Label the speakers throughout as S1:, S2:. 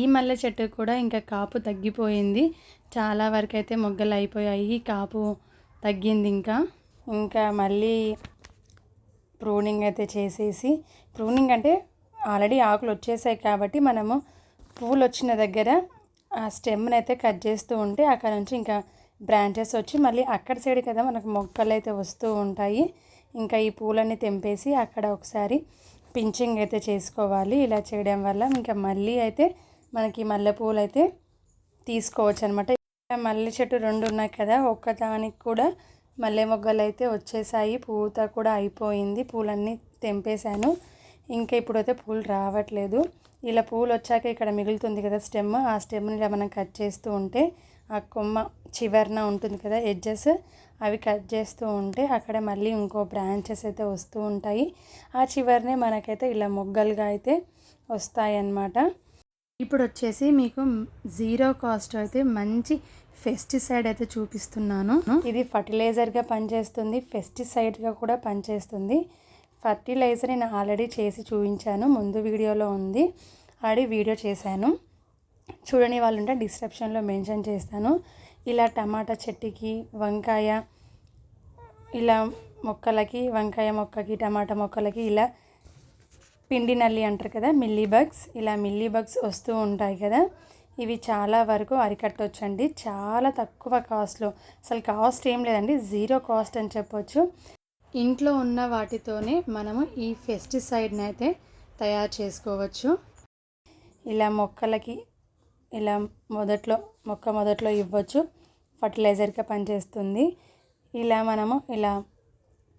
S1: ఈ మల్లె చెట్టు కూడా ఇంకా కాపు తగ్గిపోయింది. చాలా వరకు అయితే మొగ్గలు అయిపోయాయి. కాపు తగ్గింది ఇంకా. ఇంకా మళ్ళీ ప్రూనింగ్ అయితే చేసేసి ప్రూనింగ్ అంటే ఆల్రెడీ ఆకులు వచ్చేసాయి కాబట్టి మనము పువ్వులు వచ్చిన దగ్గర ఆ స్టెమ్ని అయితే కట్ చేస్తూ ఉంటే అక్కడ నుంచి ఇంకా బ్రాంచెస్ వచ్చి మళ్ళీ అక్కడ సైడ్ కదా మనకు మొక్కలు అయితే వస్తూ ఉంటాయి. ఇంకా ఈ పూలన్నీ తెంపేసి అక్కడ ఒకసారి పించింగ్ అయితే చేసుకోవాలి. ఇలా చేయడం వల్ల ఇంకా మళ్ళీ అయితే మనకి మల్లెపూలు అయితే తీసుకోవచ్చు అనమాట మల్లె చెట్టు రెండు ఉన్నాయి కదా ఒక్కదానికి కూడా మల్లె మొగ్గలు అయితే వచ్చేసాయి. పూత కూడా అయిపోయింది. పూలన్నీ తెంపేశాను. ఇంకా ఇప్పుడైతే పూలు రావట్లేదు. ఇలా పూలు వచ్చాక ఇక్కడ మిగులుతుంది కదా స్టెమ్. ఆ స్టెమ్ని ఇలా మనం కట్ చేస్తూ ఉంటే ఆ కొమ్మ చివరన ఉంటుంది కదా ఎడ్జెస్ అవి కట్ చేస్తూ ఉంటే అక్కడ మళ్ళీ ఇంకో బ్రాంచెస్ అయితే వస్తూ ఉంటాయి. ఆ చివరినే మనకైతే ఇలా మొగ్గలుగా అయితే వస్తాయి అన్నమాట ఇప్పుడు వచ్చేసి మీకు జీరో కాస్ట్ అయితే మంచి ఫెస్టిసైడ్ అయితే చూపిస్తున్నాను. ఇది ఫర్టిలైజర్గా పనిచేస్తుంది ఫెస్టిసైడ్గా కూడా పనిచేస్తుంది. ఫర్టిలైజర్ నేను ఆల్రెడీ చేసి చూపించాను ముందు వీడియోలో ఉంది. ఆల్రెడీ వీడియో చేశాను. చూడని వాళ్ళు ఉంటే డిస్క్రిప్షన్లో మెన్షన్ చేస్తాను. ఇలా టమాటా చెట్టుకి వంకాయ ఇలా మొక్కలకి వంకాయ మొక్కకి టమాటా మొక్కలకి ఇలా పిండి నల్లి అంటారు కదా మిల్లీ బగ్స్. ఇలా మిల్లీ బగ్స్ వస్తూ ఉంటాయి కదా ఇవి చాలా వరకు అరికట్టవచ్చండి చాలా తక్కువ కాస్ట్లో అసలు కాస్ట్ ఏం లేదండి జీరో కాస్ట్ అని చెప్పొచ్చు. ఇంట్లో ఉన్న వాటితోనే మనము ఈ పెస్టిసైడ్ని అయితే తయారు చేసుకోవచ్చు. ఇలా మొక్కలకి ఇలా మొదట్లో మొక్క మొదట్లో ఇవ్వచ్చు. ఫర్టిలైజర్గా పనిచేస్తుంది. ఇలా మనము ఇలా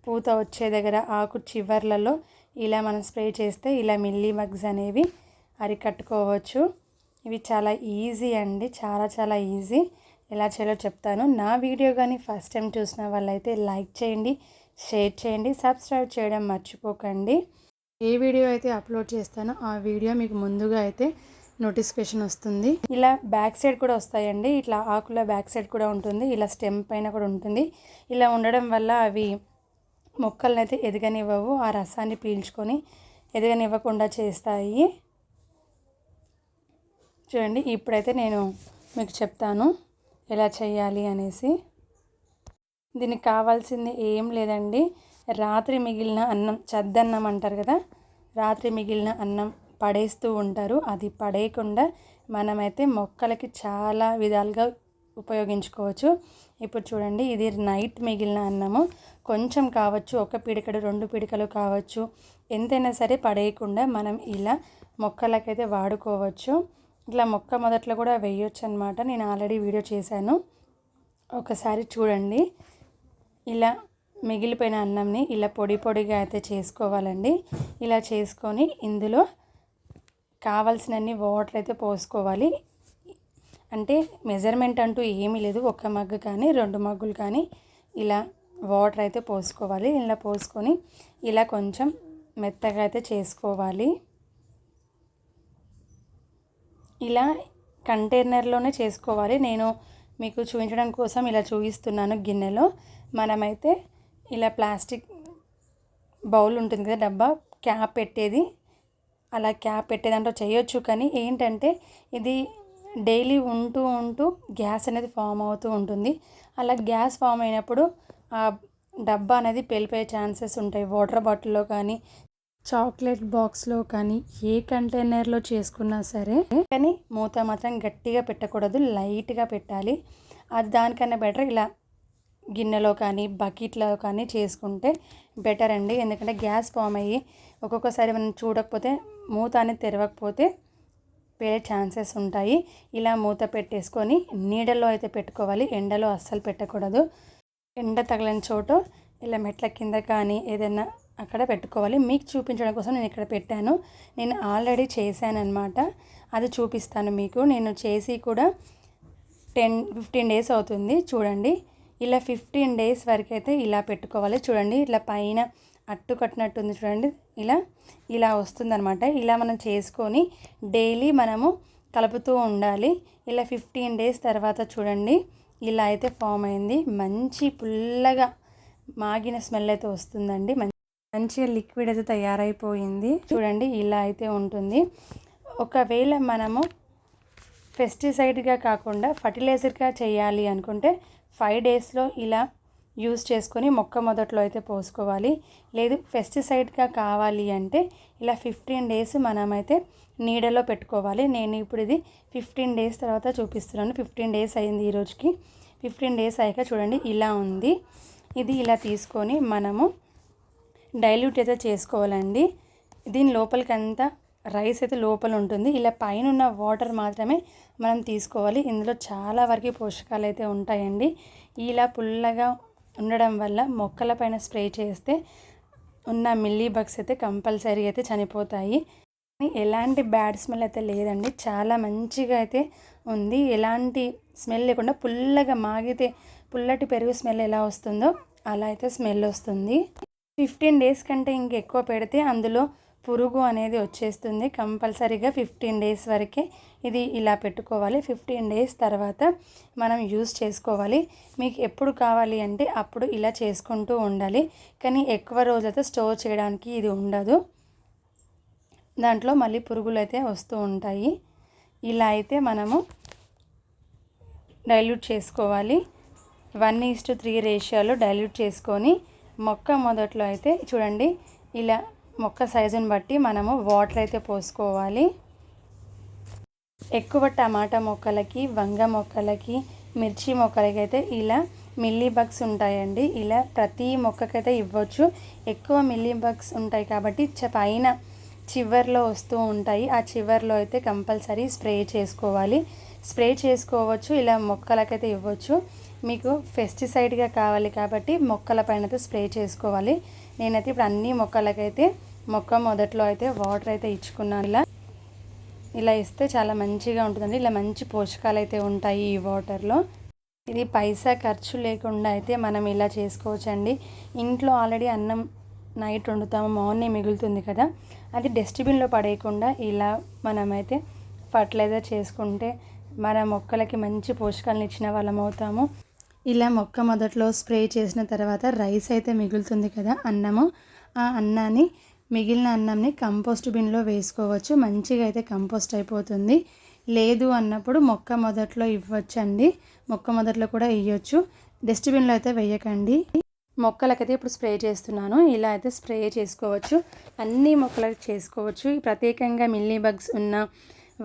S1: పూత వచ్చే దగ్గర ఆకు చివర్లలో ఇలా మనం స్ప్రే చేస్తే ఇలా మిల్లీ మగ్స్ అనేవి అరికట్టుకోవచ్చు. ఇవి చాలా ఈజీ అండి చాలా చాలా ఈజీ. ఎలా చేయాలో చెప్తాను. నా వీడియో కానీ ఫస్ట్ టైం చూసిన వాళ్ళైతే లైక్ చేయండి షేర్ చేయండి సబ్స్క్రైబ్ చేయడం మర్చిపోకండి. ఏ వీడియో అయితే అప్లోడ్ చేస్తానో ఆ వీడియో మీకు ముందుగా అయితే నోటిఫికేషన్ వస్తుంది. ఇలా బ్యాక్ సైడ్ కూడా వస్తాయండి ఇట్లా ఆకుల బ్యాక్ సైడ్ కూడా ఉంటుంది ఇలా స్టెమ్ పైన కూడా ఉంటుంది. ఇలా ఉండడం వల్ల అవి మొక్కలను అయితే ఎదగనివ్వవు. ఆ రసాన్ని పీల్చుకొని ఎదగనివ్వకుండా చేస్తాయి. చూడండి ఇప్పుడైతే నేను మీకు చెప్తాను ఎలా చేయాలి అనేసి. దీనికి కావాల్సింది ఏం లేదండి. రాత్రి మిగిలిన అన్నం చద్దన్నం అంటారు కదా రాత్రి మిగిలిన అన్నం పడేస్తూ ఉంటారు. అది పడేయకుండా మనమైతే మొక్కలకి చాలా విధాలుగా ఉపయోగించుకోవచ్చు. ఇప్పుడు చూడండి ఇది నైట్ మిగిలిన అన్నము. కొంచెం కావచ్చు ఒక పిడికడు రెండు పిడికలు కావచ్చు. ఎంతైనా సరే పడేయకుండా మనం ఇలా మొక్కలకైతే వాడుకోవచ్చు. ఇట్లా మొక్క మొదట్లో కూడా వేయొచ్చు అనమాట నేను ఆల్రెడీ వీడియో చేశాను. ఒకసారి చూడండి. ఇలా మిగిలిపోయిన అన్నంని ఇలా పొడి పొడిగా అయితే చేసుకోవాలండి. ఇలా చేసుకొని ఇందులో కావాల్సినన్ని వాటర్ అయితే పోసుకోవాలి. అంటే మెజర్మెంట్ అంటూ ఏమీ లేదు. ఒక మగ్గు కానీ రెండు మగ్గులు కానీ ఇలా వాటర్ అయితే పోసుకోవాలి. ఇలా పోసుకొని ఇలా కొంచెం మెత్తగా అయితే చేసుకోవాలి. ఇలా కంటైనర్లోనే చేసుకోవాలి. నేను మీకు చూపించడం కోసం ఇలా చూపిస్తున్నాను గిన్నెలో. మనమైతే ఇలా ప్లాస్టిక్ బౌల్ ఉంటుంది కదా డబ్బా క్యాప్ పెట్టేది. అలా క్యాప్ పెట్టేదంటే చేయొచ్చు. కానీ ఏంటంటే ఇది డైలీ ఉంటూ ఉంటూ గ్యాస్ అనేది ఫామ్ అవుతూ ఉంటుంది. అలా గ్యాస్ ఫామ్ అయినప్పుడు ఆ డబ్బా అనేది పెళ్ళిపోయే ఛాన్సెస్ ఉంటాయి. వాటర్ బాటిల్లో కానీ చాక్లెట్ బాక్స్లో కానీ ఏ కంటైనర్లో చేసుకున్నా సరే కానీ మూత మాత్రం గట్టిగా పెట్టకూడదు. లైట్గా పెట్టాలి. అది దానికన్నా బెటర్ ఇలా గిన్నెలో కానీ బకెట్లో కానీ చేసుకుంటే బెటర్ అండి. ఎందుకంటే గ్యాస్ ఫామ్ అయ్యి ఒక్కొక్కసారి మనం చూడకపోతే మూత అనేది తెరవకపోతే పేరే ఛాన్సెస్ ఉంటాయి. ఇలా మూత పెట్టేసుకొని నీడలో అయితే పెట్టుకోవాలి. ఎండలో అస్సలు పెట్టకూడదు. ఎండ తగలని చోటు ఇలా మెట్ల కింద కానీ ఏదైనా అక్కడ పెట్టుకోవాలి. మీకు చూపించడం కోసం నేను ఇక్కడ పెట్టాను. నేను ఆల్రెడీ చేశాను అనమాట అది చూపిస్తాను మీకు. నేను చేసి కూడా టెన్ ఫిఫ్టీన్ డేస్ అవుతుంది. చూడండి. ఇలా ఫిఫ్టీన్ డేస్ వరకు అయితే ఇలా పెట్టుకోవాలి. చూడండి. ఇట్లా పైన అట్టు కట్టినట్టుంది చూడండి. ఇలా ఇలా వస్తుందన్నమాట. ఇలా మనం చేసుకొని డైలీ మనము కలుపుతూ ఉండాలి. ఇలా ఫిఫ్టీన్ డేస్ తర్వాత చూడండి. ఇలా అయితే ఫామ్ అయింది. మంచి పుల్లగా మాగిన స్మెల్ అయితే వస్తుందండి. మంచిగా లిక్విడ్ అయితే తయారైపోయింది. చూడండి ఇలా అయితే ఉంటుంది. ఒకవేళ మనము పెస్టిసైడ్గా కాకుండా ఫర్టిలైజర్గా చేయాలి అనుకుంటే ఫైవ్ డేస్లో ఇలా యూస్ చేసుకొని మొక్క మొదట్లో అయితే పోసుకోవాలి. లేదు పెస్టిసైడ్గా కావాలి అంటే ఇలా ఫిఫ్టీన్ డేస్ మనమైతే నీడలో పెట్టుకోవాలి. నేను ఇప్పుడు ఇది ఫిఫ్టీన్ డేస్ తర్వాత చూపిస్తున్నాను. ఫిఫ్టీన్ డేస్ అయింది ఈ రోజుకి. ఫిఫ్టీన్ డేస్ అయ్యాక చూడండి ఇలా ఉంది. ఇది ఇలా తీసుకొని మనము డైల్యూట్ అయితే చేసుకోవాలండి. దీని లోపలికంతా రైస్ అయితే లోపల ఉంటుంది. ఇలా పైన ఉన్న వాటర్ మాత్రమే మనం తీసుకోవాలి. ఇందులో చాలా వరకు పోషకాలు అయితే ఉంటాయండి. ఇలా పుల్లగా ఉండడం వల్ల మొక్కల పైన స్ప్రే చేస్తే ఉన్న మిల్లీ బగ్స్ అయితే కంపల్సరీ అయితే చనిపోతాయి. ఎలాంటి బ్యాడ్ స్మెల్ అయితే లేదండి. చాలా మంచిగా అయితే ఉంది. ఎలాంటి స్మెల్ లేకుండా పుల్లగా మాగితే పుల్లటి పెరుగు స్మెల్ ఎలా వస్తుందో అలా అయితే స్మెల్ వస్తుంది. ఫిఫ్టీన్ డేస్ కంటే ఇంకెక్కువ పెడితే అందులో పురుగు అనేది వచ్చేస్తుంది. కంపల్సరీగా ఫిఫ్టీన్ డేస్ వరకే ఇది ఇలా పెట్టుకోవాలి. ఫిఫ్టీన్ డేస్ తర్వాత మనం యూస్ చేసుకోవాలి. మీకు ఎప్పుడు కావాలి అంటే అప్పుడు ఇలా చేసుకుంటూ ఉండాలి. కానీ ఎక్కువ రోజులతో స్టోర్ చేయడానికి ఇది ఉండదు. దాంట్లో మళ్ళీ పురుగులు అయితే వస్తూ ఉంటాయి. ఇలా అయితే మనము డైల్యూట్ చేసుకోవాలి. వన్ ఈస్ టు త్రీ రేషియోలో డైల్యూట్ చేసుకొని మొక్క మొదట్లో అయితే చూడండి ఇలా మొక్క సైజుని బట్టి మనము వాటర్ అయితే పోసుకోవాలి. ఎక్కువ టమాటా మొక్కలకి వంగ మొక్కలకి మిర్చి మొక్కలకి అయితే ఇలా మిల్లీ బగ్స్ ఉంటాయండి. ఇలా ప్రతి మొక్కకైతే ఇవ్వచ్చు. ఎక్కువ మిల్లీ బగ్స్ ఉంటాయి కాబట్టి పైన చివర్లో వస్తూ ఉంటాయి. ఆ చివర్లో అయితే కంపల్సరీ స్ప్రే చేసుకోవాలి. స్ప్రే చేసుకోవచ్చు ఇలా మొక్కలకైతే ఇవ్వచ్చు. మీకు పెస్టిసైడ్గా కావాలి కాబట్టి మొక్కల పైన అయితే స్ప్రే చేసుకోవాలి. నేనైతే ఇప్పుడు అన్ని మొక్కలకైతే మొక్క మొదట్లో అయితే వాటర్ అయితే ఇచ్చుకున్నాను. ఇలా ఇలా ఇస్తే చాలా మంచిగా ఉంటుందండి. ఇలా మంచి పోషకాలు అయితే ఉంటాయి ఈ వాటర్లో ఇది పైసా ఖర్చు లేకుండా అయితే మనం ఇలా చేసుకోవచ్చండి. ఇంట్లో ఆల్రెడీ అన్నం నైట్ వండుతాము మార్నింగ్ మిగులుతుంది కదా. అది డస్ట్బిన్లో పడేయకుండా ఇలా మనమైతే ఫర్టిలైజర్ చేసుకుంటే మన మొక్కలకి మంచి పోషకాలను ఇచ్చిన వాళ్ళం అవుతాము. ఇలా మొక్క మొదట్లో స్ప్రే చేసిన తర్వాత రైస్ అయితే మిగులుతుంది కదా అన్నము. ఆ అన్నాన్ని మిగిలిన అన్నంని కంపోస్ట్ బిన్లో వేసుకోవచ్చు. మంచిగా అయితే కంపోస్ట్ అయిపోతుంది. లేదు అన్నప్పుడు మొక్క మొదట్లో ఇవ్వచ్చు అండి మొక్క మొదట్లో కూడా ఇవ్వచ్చు డస్ట్బిన్లో అయితే వేయకండి. మొక్కలకైతే ఇప్పుడు స్ప్రే చేస్తున్నాను. ఇలా అయితే స్ప్రే చేసుకోవచ్చు. అన్ని మొక్కలకు చేసుకోవచ్చు. ప్రత్యేకంగా మిల్లీ బగ్స్ ఉన్న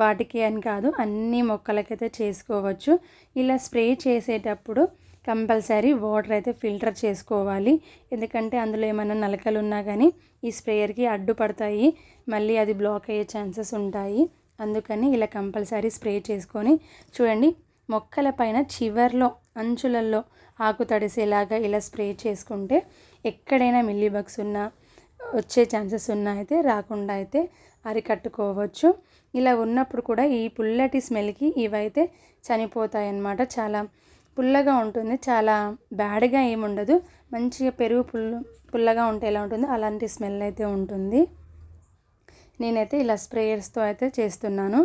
S1: వాటికి అని కాదు అన్ని మొక్కలకైతే చేసుకోవచ్చు. ఇలా స్ప్రే చేసేటప్పుడు కంపల్సరీ వాటర్ అయితే ఫిల్టర్ చేసుకోవాలి. ఎందుకంటే అందులో ఏమైనా నలకలు ఉన్నా కానీ ఈ స్ప్రేయర్కి అడ్డుపడతాయి మళ్ళీ అది బ్లాక్ అయ్యే ఛాన్సెస్ ఉంటాయి. అందుకని ఇలా కంపల్సరీ స్ప్రే చేసుకొని చూడండి మొక్కల పైన చివర్లో అంచులలో ఆకు తడిసేలాగా ఇలా స్ప్రే చేసుకుంటే ఎక్కడైనా మిల్లీ బగ్స్ ఉన్నా వచ్చే ఛాన్సెస్ ఉన్నా అయితే రాకుండా అయితే అరికట్టుకోవచ్చు. ఇలా ఉన్నప్పుడు కూడా ఈ పుల్లటి స్మెల్కి ఇవైతే చనిపోతాయి అన్నమాట చాలా. పుల్లగా ఉంటుంది. చాలా బ్యాడ్గా ఏముండదు మంచిగా పెరుగు పుల్ల పుల్లగా ఉంటే ఎలా ఉంటుందో. అలాంటి స్మెల్ అయితే ఉంటుంది. నేనైతే ఇలా స్ప్రేయర్స్తో అయితే చేస్తున్నాను.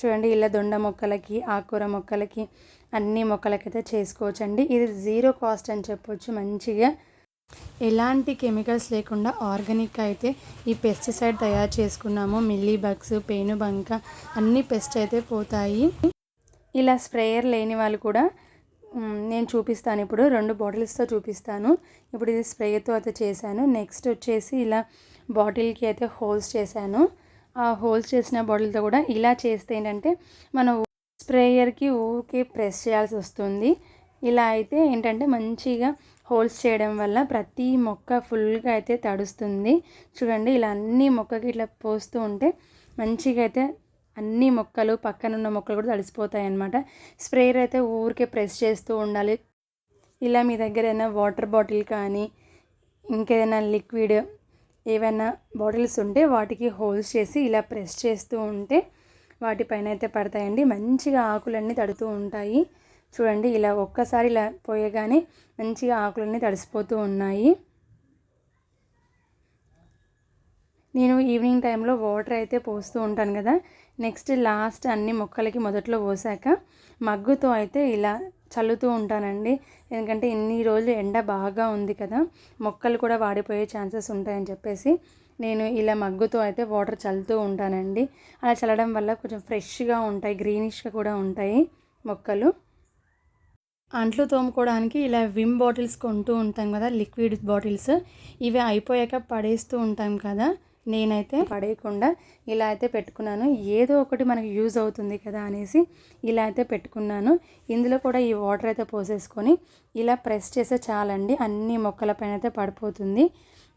S1: చూడండి ఇలా దొండ మొక్కలకి ఆకుకూర మొక్కలకి అన్ని మొక్కలకైతే చేసుకోవచ్చండి. ఇది జీరో కాస్ట్ అని చెప్పొచ్చు. మంచిగా ఎలాంటి కెమికల్స్ లేకుండా ఆర్గానిక్ అయితే ఈ పెస్టిసైడ్ తయారు చేసుకున్నాము. మిల్లీ బగ్స్ పేనుబంక అన్ని పెస్ట్ అయితే పోతాయి. ఇలా స్ప్రేయర్ లేని వాళ్ళు కూడా నేను చూపిస్తాను ఇప్పుడు. రెండు బాటిల్స్తో చూపిస్తాను. ఇప్పుడు ఇది స్ప్రేతో అయితే చేశాను. నెక్స్ట్ వచ్చేసి ఇలా బాటిల్కి అయితే హోల్స్ చేశాను. ఆ హోల్స్ చేసిన బాటిల్తో కూడా ఇలా చేస్తే ఏంటంటే మనం స్ప్రేయర్కి ఊరికే ప్రెస్ చేయాల్సి వస్తుంది. ఇలా అయితే ఏంటంటే మంచిగా హోల్స్ చేయడం వల్ల ప్రతి మొక్క ఫుల్గా అయితే తడుస్తుంది. చూడండి ఇలా అన్ని మొక్కకి ఇట్లా పోస్తూ ఉంటే మంచిగా అయితే అన్ని మొక్కలు పక్కన ఉన్న మొక్కలు కూడా తడిసిపోతాయి అన్నమాట. స్ప్రేయర్ అయితే ఊరికే ప్రెస్ చేస్తూ ఉండాలి. ఇలా మీ దగ్గర ఏదైనా వాటర్ బాటిల్ కానీ ఇంకేదైనా లిక్విడ్ ఏవైనా బాటిల్స్ ఉంటే వాటికి హోల్స్ చేసి ఇలా ప్రెస్ చేస్తూ ఉంటే వాటిపైన అయితే పడతాయండి. మంచిగా ఆకులన్నీ తడుతూ ఉంటాయి. చూడండి ఇలా ఒక్కసారి ఇలా పోయగానే మంచిగా ఆకులన్నీ తడిసిపోతూ ఉన్నాయి. నేను ఈవినింగ్ టైంలో వాటర్ అయితే పోస్తూ ఉంటాను కదా. నెక్స్ట్ లాస్ట్ అన్ని మొక్కలకి మొదట్లో పోసాక మగ్గుతో అయితే ఇలా చల్లుతూ ఉంటానండి. ఎందుకంటే ఇన్ని రోజులు ఎండ బాగా ఉంది కదా మొక్కలు కూడా వాడిపోయే ఛాన్సెస్ ఉంటాయని చెప్పేసి నేను ఇలా మగ్గుతో అయితే వాటర్ చల్లుతూ ఉంటానండి. అలా చల్లడం వల్ల కొంచెం ఫ్రెష్గా ఉంటాయి గ్రీనిష్గా కూడా ఉంటాయి మొక్కలు. అంట్లు తోముకోవడానికి ఇలా విమ్ బాటిల్స్ కొంటూ ఉంటాం కదా లిక్విడ్ బాటిల్స్. ఇవి అయిపోయాక పడేస్తూ ఉంటాం కదా నేనైతే పడేయకుండా ఇలా అయితే పెట్టుకున్నాను. ఏదో ఒకటి మనకి యూజ్ అవుతుంది కదా అనేసి ఇలా అయితే పెట్టుకున్నాను. ఇందులో కూడా ఈ వాటర్ అయితే పోసేసుకొని ఇలా ప్రెస్ చేస్తే చాలండి అన్ని మొక్కల పైన అయితే పడిపోతుంది.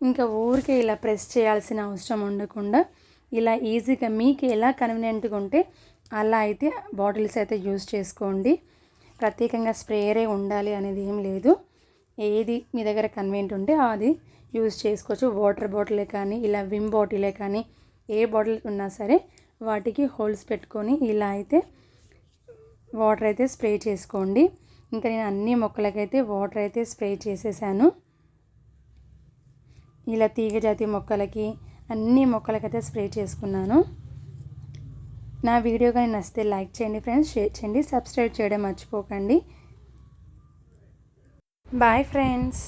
S1: ఇంకా ఊరికే ఇలా ప్రెస్ చేయాల్సిన అవసరం ఉండకుండా ఇలా ఈజీగా మీకు ఎలా కన్వీనియంట్గా ఉంటే అలా అయితే బాటిల్స్ అయితే యూజ్ చేసుకోండి. ప్రత్యేకంగా స్ప్రేయరే ఉండాలి అనేది ఏం లేదు. ఏది మీ దగ్గర కన్వీనియంట్ ఉంటే అది యూజ్ చేసుకోవచ్చు. వాటర్ బాటిలే కానీ ఇలా విమ్ బాటిలే కానీ ఏ బాటిల్ ఉన్నా సరే వాటికి హోల్స్ పెట్టుకొని ఇలా అయితే వాటర్ అయితే స్ప్రే చేసుకోండి. ఇంకా నేను అన్ని మొక్కలకైతే వాటర్ అయితే స్ప్రే చేసేసాను. ఇలా తీగజాతి మొక్కలకి అన్ని మొక్కలకైతే స్ప్రే చేసుకున్నాను. నా వీడియో కానీ నచ్చితే లైక్ చేయండి ఫ్రెండ్స్ షేర్ చేయండి సబ్స్క్రైబ్ చేయడం మర్చిపోకండి. Bye friends.